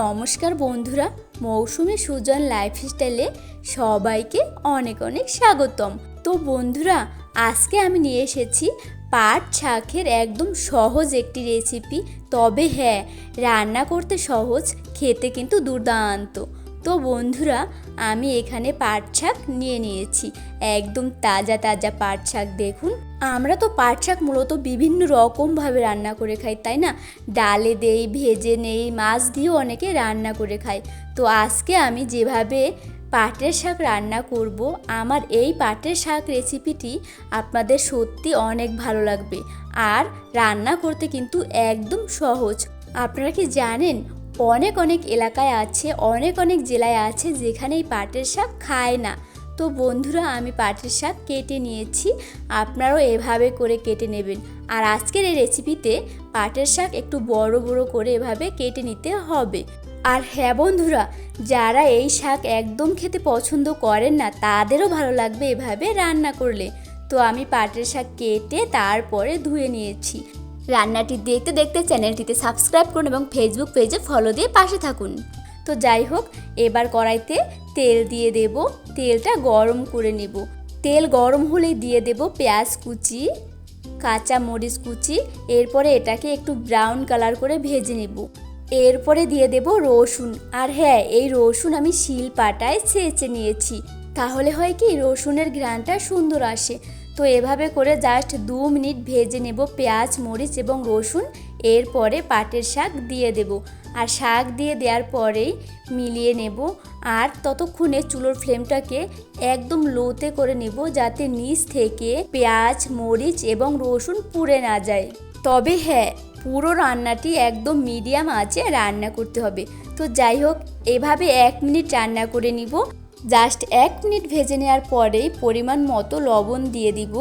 নমস্কার বন্ধুরা, মৌসুমি সুজন লাইফস্টাইলে সবাইকে অনেক অনেক স্বাগতম। তো বন্ধুরা, আজকে আমি নিয়ে এসেছি পাট শাকের একদম সহজ একটি রেসিপি তবে হ্যাঁ রান্না করতে সহজ, খেতে কিন্তু দুর্দান্ত। তো বন্ধুরা, আমি এখানে পাট শাক নিয়ে নিয়েছি। একদম তাজা তাজা পাট শাক দেখুন। আমরা তো পাট শাক মূলত বিভিন্ন রকমভাবে রান্না করে খাই, তাই না? ডালে দেই, ভেজে নেই, মাছ দিয়েও অনেকে রান্না করে খায়। তো আজকে আমি যেভাবে পাটের শাক রান্না করব, আমার এই পাটের শাক রেসিপিটি আপনাদের সত্যি অনেক ভালো লাগবে। আর রান্না করতে কিন্তু একদম সহজ। আপনারা কি জানেন অনেক অনেক এলাকায় আছে, অনেক অনেক জেলায় আছে যেখানে এই পাটের শাক খায় না। তো বন্ধুরা, আমি পাটের শাক কেটে নিয়েছি, আপনারাও এভাবে করে কেটে নেবেন। আর আজকের এই রেসিপিতে পাটের শাক একটু বড় বড় করে এভাবে কেটে নিতে হবে। আর হ্যাঁ বন্ধুরা, যারা এই শাক একদম খেতে পছন্দ করেন না, তাদেরও ভালো লাগবে এভাবে রান্না করলে। তো আমি পাটের শাক কেটে তারপরে ধুয়ে নিয়েছি। রান্নাটি দেখতে দেখতে চ্যানেলটিতে সাবস্ক্রাইব করুন এবং ফেসবুক পেজে ফলো দিয়ে পাশে থাকুন। তো যাই হোক, এবার কড়াইতে তেল দিয়ে দেব। তেলটা গরম করে নেব। তেল গরম হলেই দিয়ে দেব পেঁয়াজ কুচি কাঁচা মরিচ কুচি, এরপরে এটাকে একটু ব্রাউন কালার করে ভেজে নেব। এরপরে দিয়ে দেব রসুন। আর হ্যাঁ এই রসুন আমি শিল পাটায় ছেঁচে নিয়েছি। তাহলে হয় কি, রসুনের ঘ্রাণটা সুন্দর আসে। তো এভাবে করে জাস্ট দু মিনিট ভেজে নেব পেঁয়াজ, মরিচ এবং রসুন। এরপরে পাটের শাক দিয়ে দেব। আর শাক দিয়ে দেওয়ার পরেই মিলিয়ে নেব। আর ততক্ষণে চুলোর ফ্লেমটাকে একদম লোতে করে নেব যাতে নিচ থেকে পেঁয়াজ, মরিচ এবং রসুন পুড়ে না যায়। তবে হ্যাঁ পুরো রান্নাটি একদম মিডিয়াম আঁচে রান্না করতে হবে। তো যাই হোক, এভাবে এক মিনিট রান্না করে নিব। জাস্ট এক মিনিট ভেজে নেওয়ার পরেই পরিমাণ মতো লবণ দিয়ে দিব।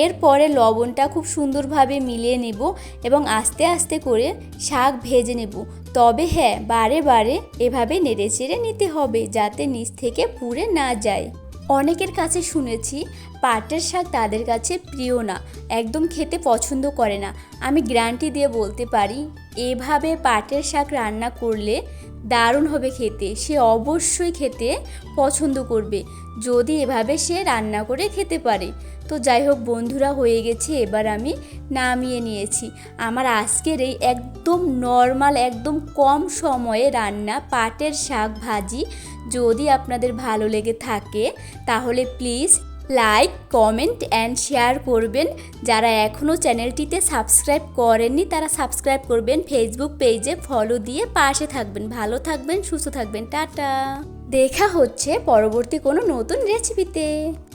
এরপরে লবণটা খুব সুন্দরভাবে মিলিয়ে নেব এবং আস্তে আস্তে করে শাক ভেজে নেব। তবে হ্যাঁ বারে বারে এভাবে নেড়ে চেড়ে নিতে হবে যাতে নিচ থেকে পুড়ে না যায়। অনেকের কাছে শুনেছি পাটের শাক তাদের কাছে প্রিয় না, একদম খেতে পছন্দ করে না। আমি গ্যারান্টি দিয়ে বলতে পারি, এভাবে পাটের শাক রান্না করলে দারুণ হবে খেতে, সে অবশ্যই খেতে পছন্দ করবে, যদি এভাবে সে রান্না করে খেতে পারে। তো যাই হোক বন্ধুরা, হয়ে গেছে। এবার আমি নামিয়ে নিয়েছি। আমার আজকের এই একদম নর্মাল একদম কম সময়ে রান্না পাটের শাক ভাজি যদি আপনাদের ভালো লেগে থাকে, তাহলে please like comment and share করবেন। যারা এখনও চ্যানেলটিতে সাবস্ক্রাইব করেননি, তারা সাবস্ক্রাইব করবেন। ফেসবুক পেজে ফলো দিয়ে পাশে থাকবেন। ভালো থাকবেন, সুস্থ থাকবেন। টাটা। দেখা হচ্ছে পরবর্তী কোনো নতুন রেসিপিতে